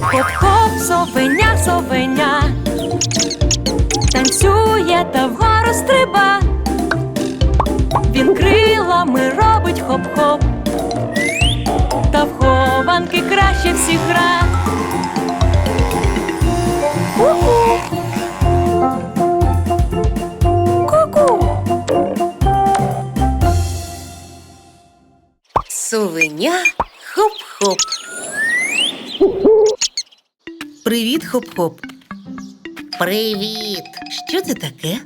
Хоп-хоп, совеня, совеня. Танцює та вгору стриба. Він крилами робить хоп-хоп. Та в хованки краще всіх гра. Ку-ку. Совеня хоп-хоп. Привіт, хоп-хоп. Привіт! Що це таке?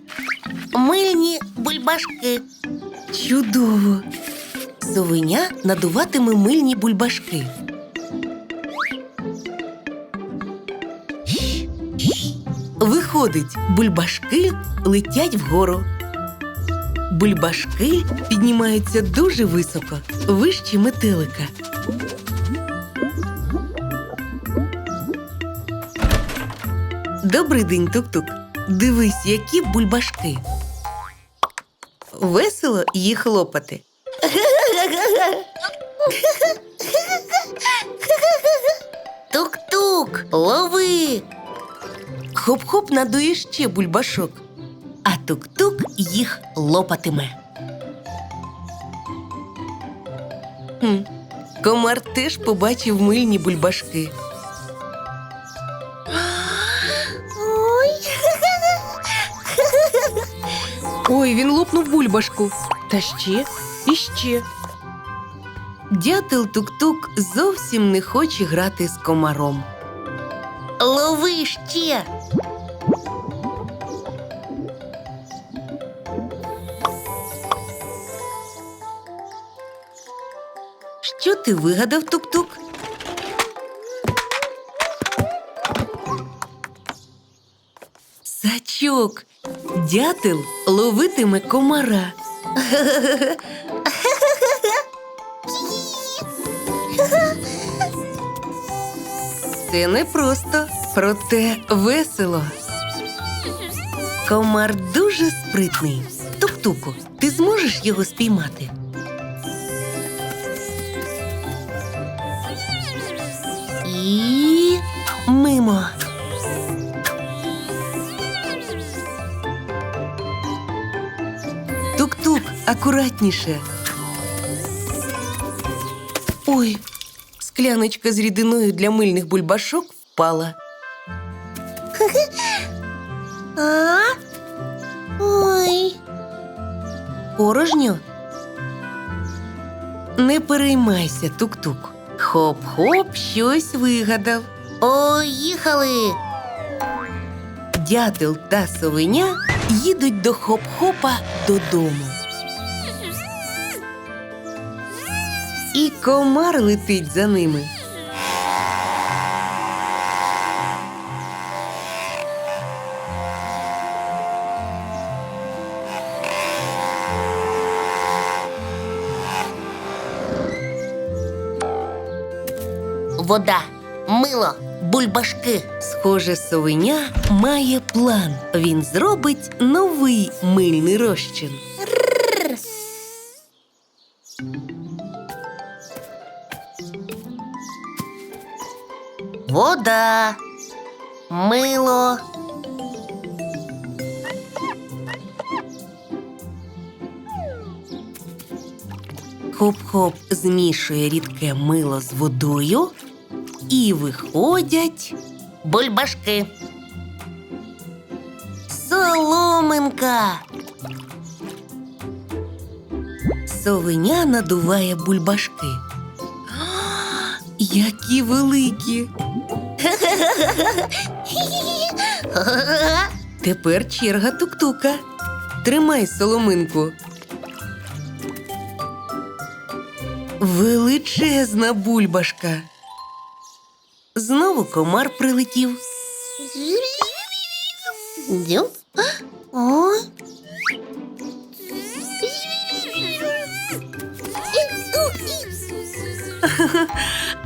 Мильні бульбашки. Чудово. Совеня надуватиме мильні бульбашки. Виходить, бульбашки летять вгору. Бульбашки піднімаються дуже високо, вище метелика. Добрий день, тук-тук. Дивись, які бульбашки. Весело їх лопати. Тук-тук, лови. Хоп-хоп надує ще бульбашок, а тук-тук їх лопатиме. Хм. Комар теж побачив мильні бульбашки. Ой, він лопнув бульбашку. Та ще і ще. Дятел тук-тук зовсім не хоче грати з комаром. Лови ще. Що ти вигадав, тук-тук? Сачок. Дятел ловитиме комара. Це не просто, проте весело. Комар дуже спритний. Тук-туку, ти зможеш його спіймати? І мимо. Акуратніше. Ой, скляночка з рідиною для мильних бульбашок впала. А? Ой. Порожньо. Не переймайся, тук-тук. Хоп-хоп, щось вигадав. Поїхали. Дятел та совеня їдуть до хоп-хопа додому. Комар летить за ними. Вода, мило, бульбашки. Схоже, совеня має план. Він зробить новий мильний розчин. Вода, мило. Хоп-хоп змішує рідке мило з водою і виходять. Бульбашки. Соломинка. Совеня надуває бульбашки. Які великі! Тепер черга тук-тука. Тримай соломинку. Величезна бульбашка. Знову комар прилетів. О.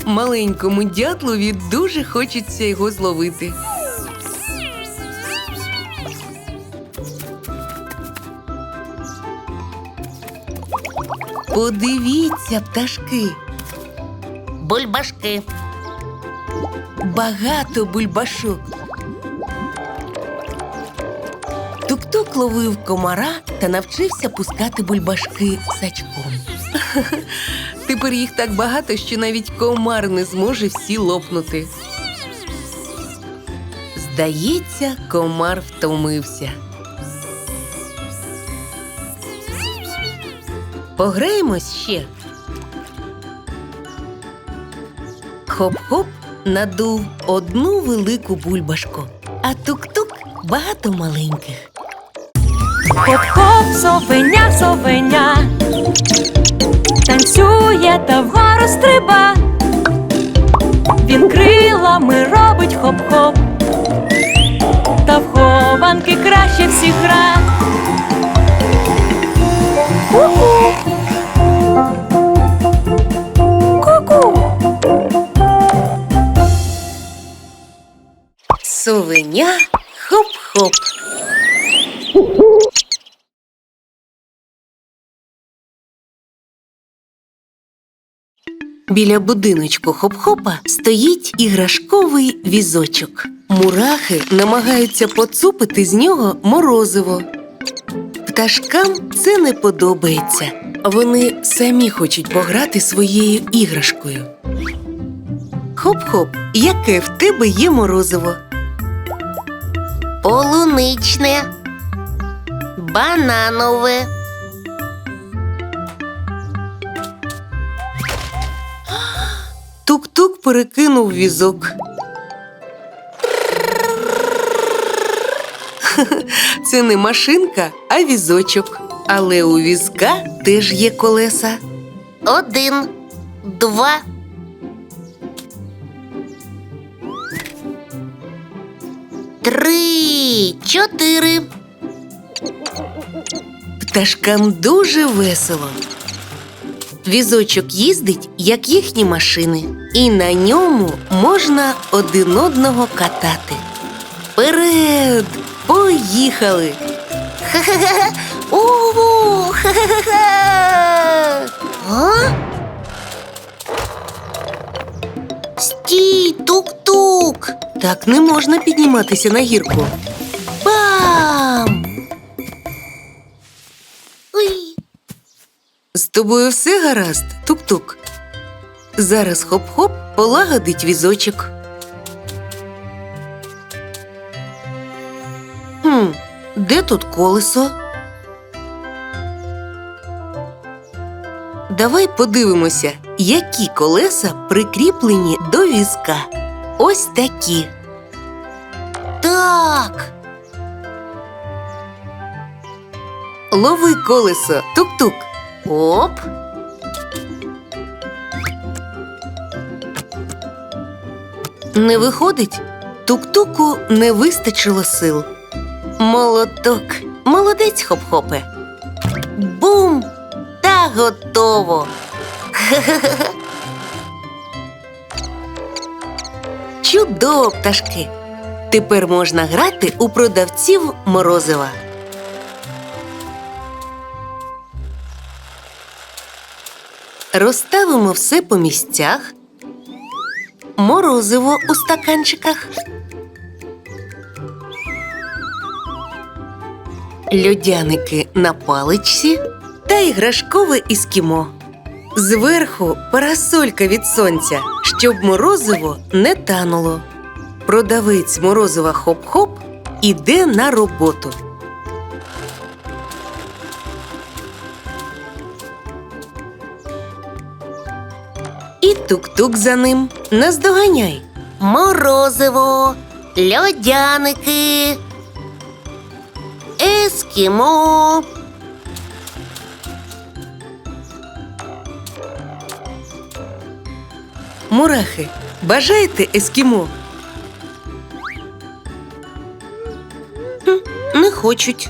Маленькому дятлові дуже хочеться його зловити. Подивіться, пташки. Бульбашки. багато бульбашок. Тук-тук ловив комара та навчився пускати бульбашки сачком. Тепер їх так багато, що навіть комар не зможе всі лопнути. Здається, комар втомився. Пограємось ще. Хоп-хоп надув одну велику бульбашку, а тук-тук багато маленьких. Хоп-хоп, совеня, совеня. Танцює та вгору стриба. Він крилами робить хоп-хоп. Та в хованки краще всіх гра. Ку-ку. Ку-ку. Совеня хоп-хоп. Біля будиночку хоп-хопа стоїть іграшковий візочок. Мурахи намагаються поцупити з нього морозиво. Пташкам це не подобається. Вони самі хочуть пограти своєю іграшкою. Хоп-хоп, яке в тебе є морозиво? Полуничне. Бананове. Тук-тук перекинув візок. Це не машинка, а візочок. Але у візка теж є колеса. Один, два. Три, чотири. Пташкам дуже весело. Візочок їздить, як їхні машини, і на ньому можна один одного катати. Вперед! Поїхали! Ха-ха-ха. Стій, тук-тук. Так не можна підніматися на гірку. Тобою все гаразд, тук-тук. Зараз хоп-хоп полагодить візочок. Хм, де тут колесо? Давай подивимося, які колеса прикріплені до візка. Ось такі. Так. Лови колесо, тук-тук. Оп. Не виходить? Тук-туку не вистачило сил. Молоток. Молодець, хоп-хопе. Бум! Та готово. Чудово, пташки. Тепер можна грати у продавців морозива. Розставимо все по місцях. Морозиво у стаканчиках. Льодяники на паличці та іграшкове іскімо. Зверху парасолька від сонця, щоб морозиво не тануло. Продавець морозива хоп-хоп іде на роботу. Тук-тук за ним. Наздоганяй. Морозиво, льодяники, ескімо. Мурахи, бажаєте ескімо? Не хочуть.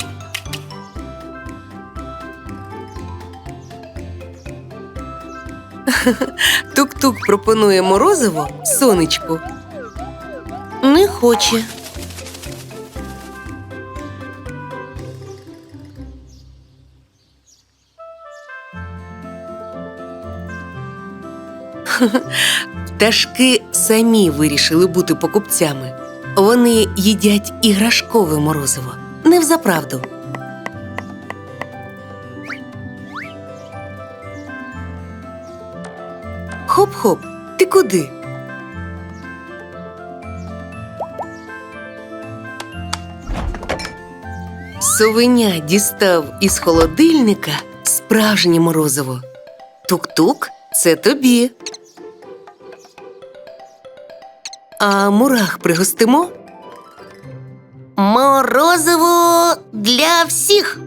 Тук-тук пропонує морозиво сонечку. Не хоче. Пташки самі вирішили бути покупцями. Вони їдять іграшкове морозиво, не взаправду. Хоп-хоп, ти куди? Совеня дістав із холодильника справжнє морозиво. Тук-тук, це тобі. А мурах пригостимо? Морозиво для всіх.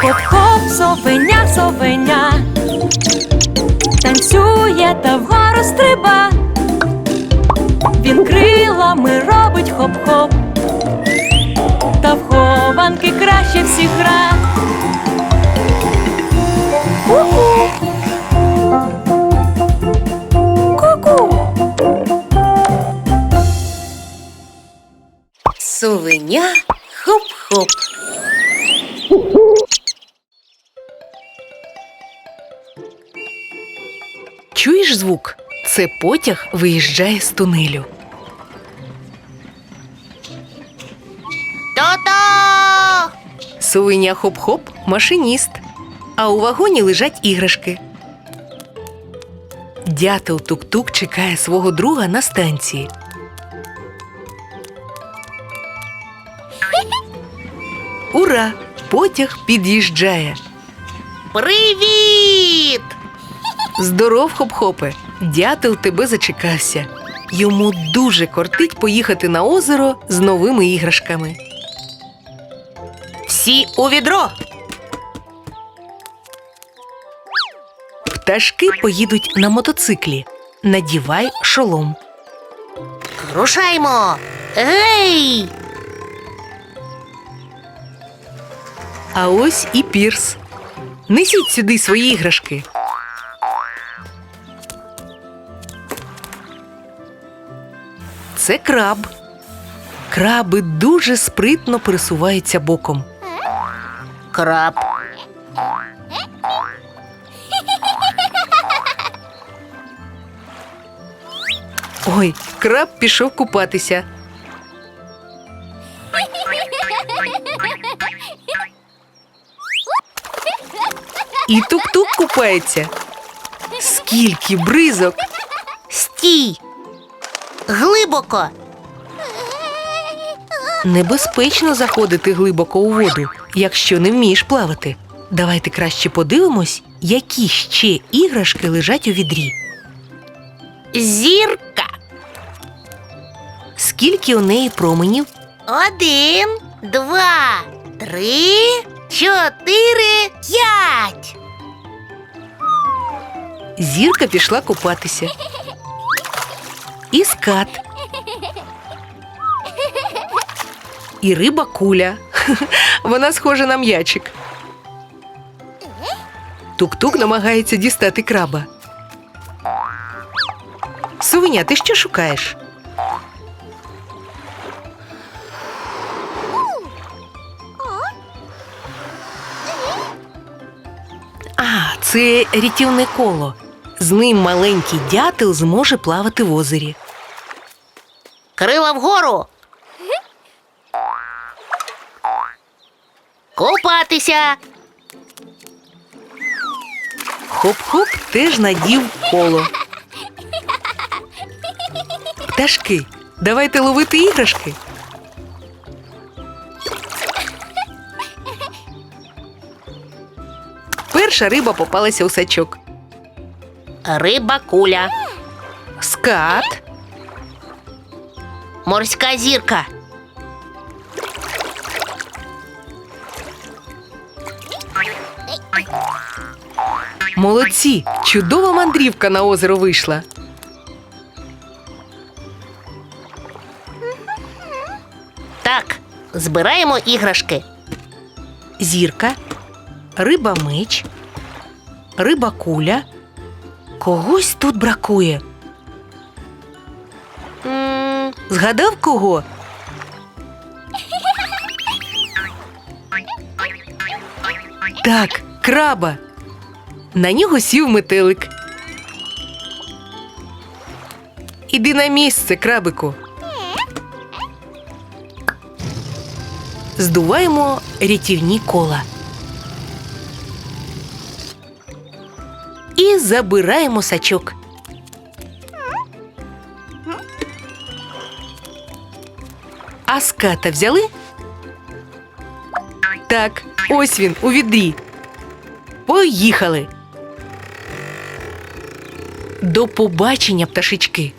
Хоп-хоп, совеня, совеня, танцює та вгору стриба. Він крилами робить хоп-хоп, та в хованки краще всіх гра. Ку-ку. Совеня хоп-хоп. Це потяг виїжджає з тунелю. То-то! Хоп-хоп машиніст. А у вагоні лежать іграшки. Дятел тук-тук чекає свого друга на станції. Ура! Потяг під'їжджає. Привіт! Здоров, хоп-хопе! Дятел тебе зачекався. Йому дуже кортить поїхати на озеро з новими іграшками. Всі у відро. Пташки поїдуть на мотоциклі. Надівай шолом. Рушаймо. Гей! А ось і пірс. Несіть сюди свої іграшки. Це краб. Краби дуже спритно пересуваються боком. Краб. Ой, краб пішов купатися. І тук-тук купається. Скільки бризок! Стій. Глибоко. Небезпечно заходити глибоко у воду, якщо не вмієш плавати. Давайте краще подивимось, які ще іграшки лежать у відрі. Зірка. Скільки у неї променів? Один, два, три, чотири, п'ять. Зірка пішла купатися. І скат. І риба куля. Вона схожа на м'ячик. Тук-тук намагається дістати краба. Совеня, ти що шукаєш? А, це рятівне коло. З ним маленький дятел зможе плавати в озері. Крила вгору. Купатися. Хоп-хоп теж надів коло. Пташки, давайте ловити іграшки. Перша риба попалася у сачок. Риба куля. Скат, Морська зірка. молодці! Чудова мандрівка на озеро вийшла. Так, збираємо іграшки. Зірка, риба меч, риба куля. Когось тут бракує. М, Згадав кого? Так, краба. На нього сів метелик. Іди на місце, крабику. Здуваємо рятівні кола. І забираємо сачок. А ската взяли? Так, ось він у відрі. Поїхали. До побачення, пташечки.